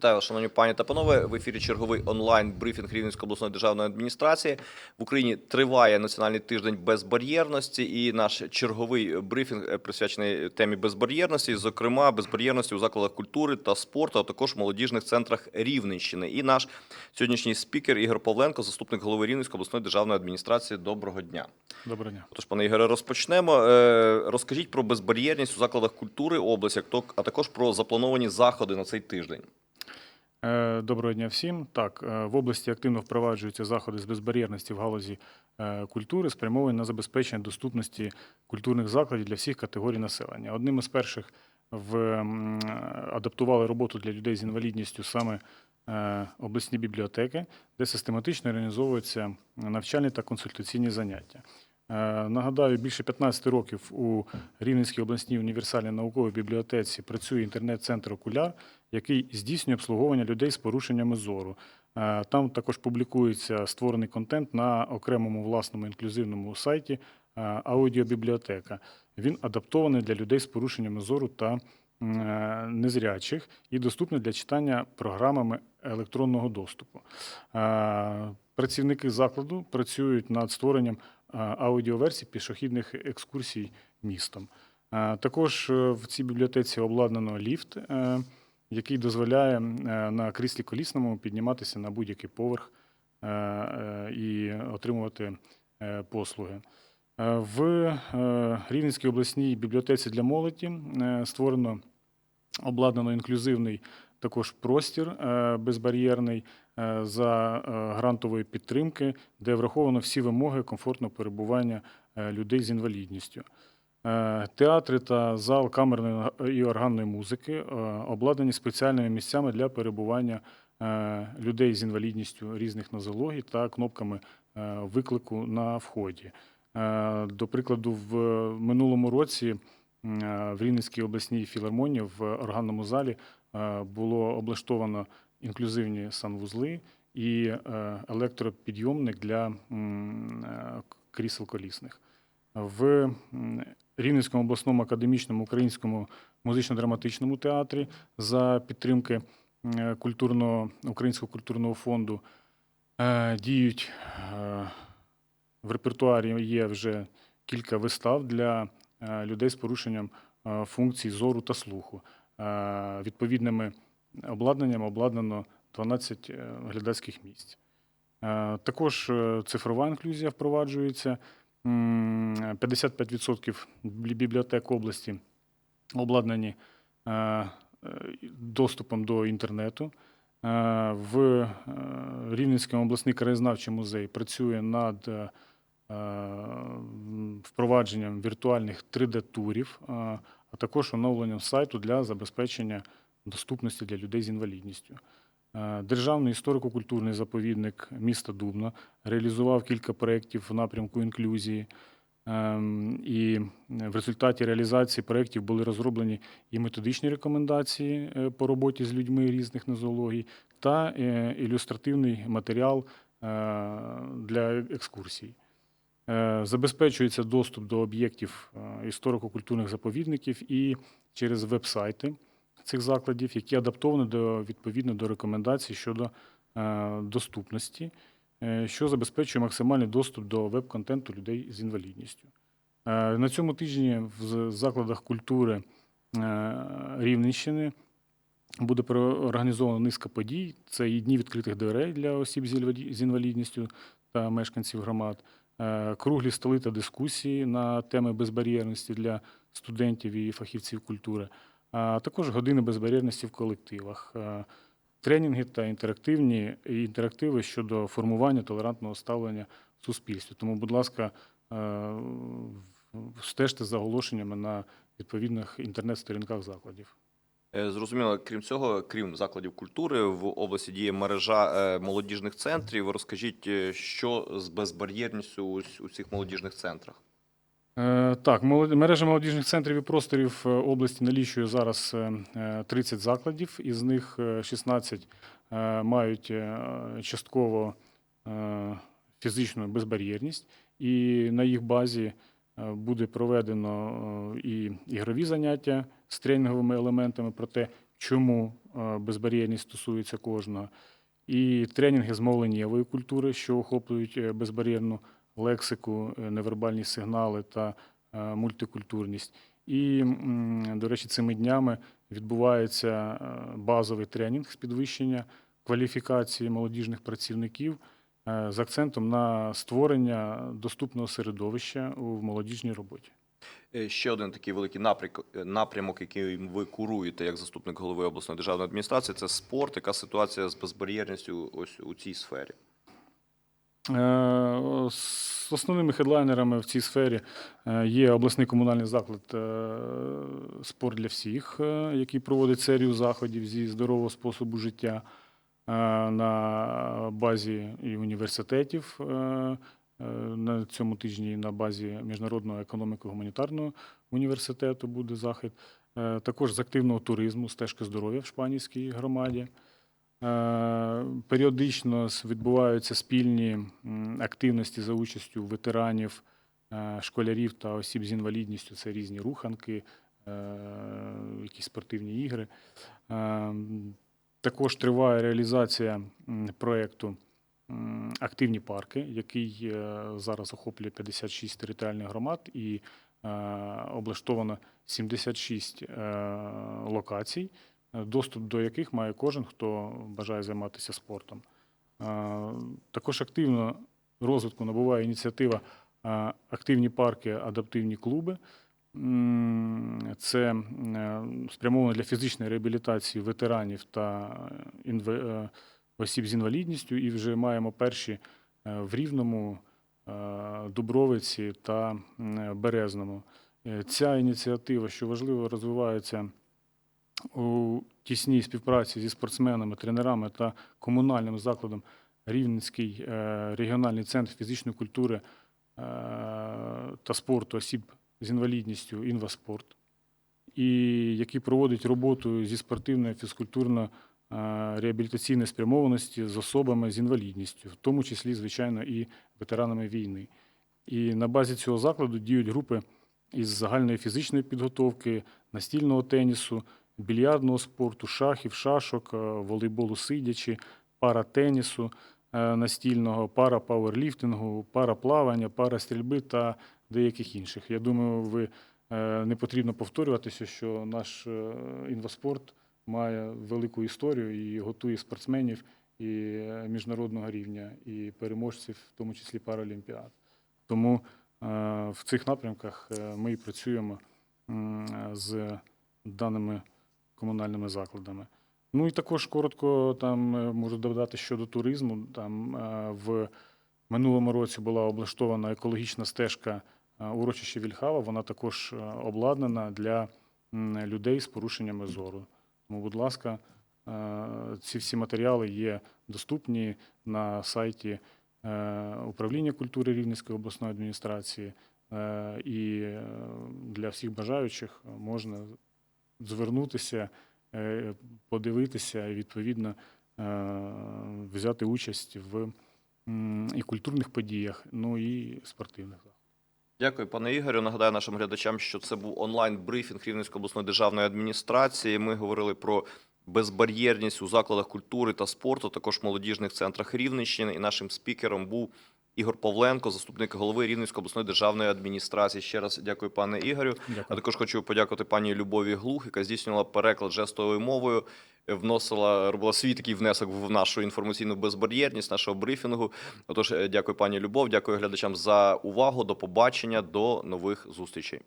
Вітаю вас, шановні пані та панове. В ефірі черговий онлайн брифінг Рівненської обласної державної адміністрації. В Україні триває національний тиждень безбар'єрності, і наш черговий брифінг е, присвячений темі безбар'єрності, зокрема безбар'єрності у закладах культури та спорту, а також в молодіжних центрах Рівненщини. І наш сьогоднішній спікер Ігор Павленко, заступник голови Рівненської обласної державної адміністрації. Доброго дня. Доброго дня. Тож, пане Ігоре, розпочнемо. Е, Розкажіть про безбар'єрність у закладах культури області, а також про заплановані заходи на цей тиждень. Е, Доброго дня всім. Так, е, в області активно впроваджуються заходи з безбар'єрності в галузі е, культури, спрямовані на забезпечення доступності культурних закладів для всіх категорій населення. Одним із перших в адаптували роботу для людей з інвалідністю саме обласні бібліотеки, де систематично організовуються навчальні та консультаційні заняття. Е, Нагадаю, більше 15 років у Рівненській обласній універсальній науковій бібліотеці працює інтернет-центр Окуляр, який здійснює обслуговування людей з порушеннями зору. Е, Там також публікується створений контент на окремому власному інклюзивному сайті е, аудіобібліотека. Він адаптований для людей з порушеннями зору та незрячих і доступний для читання програмами електронного доступу. Працівники закладу працюють над створенням аудіоверсій пішохідних екскурсій містом. Також е, в цій бібліотеці обладнано ліфт, е, який дозволяє е, на кріслі колісному підніматися на будь-який поверх і отримувати послуги. В Рівненській обласній бібліотеці для молоді створено обладнано інклюзивний також простір безбар'єрний за е, грантової підтримки, де враховано всі вимоги комфортного перебування е, людей з інвалідністю. Е, Театри та зал камерної і органної музики е, обладнані спеціальними місцями для перебування е, людей з інвалідністю різних нозологій та кнопками е, виклику на вході. Е, До прикладу, в минулому році е, в Рівненській обласній філармонії в органному залі е, було облаштовано інклюзивні санвузли і е, електропідйомник для е, крісел колісних. В Рівненському обласному академічному українському музично-драматичному театрі за підтримки е, культурного українського культурного фонду діють в репертуарі є вже кілька вистав для людей з порушенням функцій зору та слуху. Відповідними обладнанням обладнано 12 е, глядацьких місць. Е, Також е, цифрова інклюзія впроваджується. 55% бібліотек області обладнані доступом до інтернету. В Рівненському обласний краєзнавчий музей працює над впровадженням віртуальних 3D-турів, е, а також оновленням сайту для забезпечення доступності для людей з інвалідністю. Е, Державний історико-культурний заповідник міста Дубна реалізував кілька проєктів в напрямку інклюзії. Ем, І в результаті реалізації проєктів були розроблені і методичні рекомендації е, по роботі з людьми різних нозологій, та е, ілюстративний матеріал для екскурсій. Забезпечується доступ до об'єктів історико-культурних заповідників і через веб-сайти цих закладів, які адаптовані до відповідно до рекомендацій щодо е, доступності, е, що забезпечує максимальний доступ до веб-контенту людей з інвалідністю. Е, На цьому тижні в закладах культури Рівненщини буде організована низка подій. Це і дні відкритих дверей для осіб з інвалідністю та мешканців громад, круглі столи та дискусії на теми безбар'єрності для студентів і фахівців культури, а також години безбар'єрності в колективах, е, тренінги та інтерактивні інтерактиви щодо формування толерантного ставлення в суспільстві. Тому, будь ласка, е, стежте за оголошеннями на відповідних інтернет-сторінках закладів. Е, Зрозуміло, крім цього, крім закладів культури, в області діє мережа молодіжних центрів. Розкажіть, що з безбар'єрністю у цих молодіжних центрах? Е, Так, мережа молодіжних центрів і просторів е, області налічує зараз е, е, 30 закладів, із них е, 16 е, мають частково фізичну безбар'єрність, і на їх базі буде проведено і ігрові заняття з тренінговими елементами про те, чому безбар'єрність стосується кожного, і тренінги з мовленнєвої культури, що охоплюють безбар'єрну лексику, е, невербальні сигнали та е, мультикультурність. І, до речі, цими днями відбувається е, базовий тренінг з підвищення кваліфікації молодіжних працівників з акцентом на створення доступного середовища у молодіжній роботі. Ще один такий великий напрямок, напрямок, який ви куруєте як заступник голови обласної державної адміністрації, це спорт. Яка ситуація з безбар'єрністю ось у цій сфері? Е, основними хедлайнерами в цій сфері е, є обласний комунальний заклад е, Спорт для всіх, який проводить серію заходів зі здорового способу життя на базі і університетів. На цьому тижні на базі Міжнародного економіко-гуманітарного університету буде захід. Також з активного туризму, стежка здоров'я в Шпанівській громаді. Е, Періодично відбуваються спільні активності за участю ветеранів, е, школярів та осіб з інвалідністю. Це різні руханки, е, якісь спортивні ігри. Також триває реалізація проєкту Активні парки, який зараз охоплює 56 територіальних громад і облаштовано 76 е, локацій доступ до яких має кожен, хто бажає займатися спортом. Е, Також активно розвитку набуває ініціатива е, активні парки, адаптивні клуби. Це е, спрямовано для фізичної реабілітації ветеранів та е, осіб з інвалідністю, і вже маємо перші в Рівному, Дубровиці та Березному. Ця ініціатива, що важливо, розвивається у тісній співпраці зі спортсменами, тренерами та комунальним закладом Рівненський е, регіональний центр фізичної культури е, та спорту осіб з інвалідністю «Інваспорт», і який проводить роботу зі спортивної фізкультурно е, реабілітаційної спрямованості з особами з інвалідністю, в тому числі, звичайно, і ветеранами війни. І на базі цього закладу діють групи із загальної фізичної підготовки, настільного тенісу, більярдного спорту, шахів, шашок, е, волейболу сидячи, паратенісу е, настільного, парапауерліфтингу, параплавання, парастрільби та деяких інших. Я думаю, ви е, не потрібно повторюватися, що наш інваспорт має велику історію і готує спортсменів і міжнародного рівня, і переможців, в тому числі паралімпіад. Тому в цих напрямках ми і працюємо з даними комунальними закладами. Ну і також коротко там е, можу додати щодо туризму. Там е, в минулому році була облаштована екологічна стежка е, урочище Вільхава. Вона також обладнана для людей з порушеннями зору. Тому, будь ласка, ці всі матеріали є доступні на сайті управління культури Рівненської обласної адміністрації. І для всіх бажаючих можна звернутися, е, подивитися і відповідно е, взяти участь в і культурних подіях, ну і спортивних. Дякую, пане Ігорю. Нагадаю нашим глядачам, що це був онлайн-брифінг Рівненської обласної державної адміністрації. Ми говорили про безбар'єрність у закладах культури та спорту, також в молодіжних центрах Рівненщини. І нашим спікером був Ігор Павленко, заступник голови Рівненської обласної державної адміністрації. Ще раз дякую, пане Ігорю. А також хочу подякувати пані Любові Глух, яка здійснювала переклад жестовою мовою, е, вносила, робила свій такий внесок в нашу інформаційну безбар'єрність нашого брифінгу. Отож, е, дякую, пані Любов, дякую глядачам за увагу. До побачення, до нових зустрічей.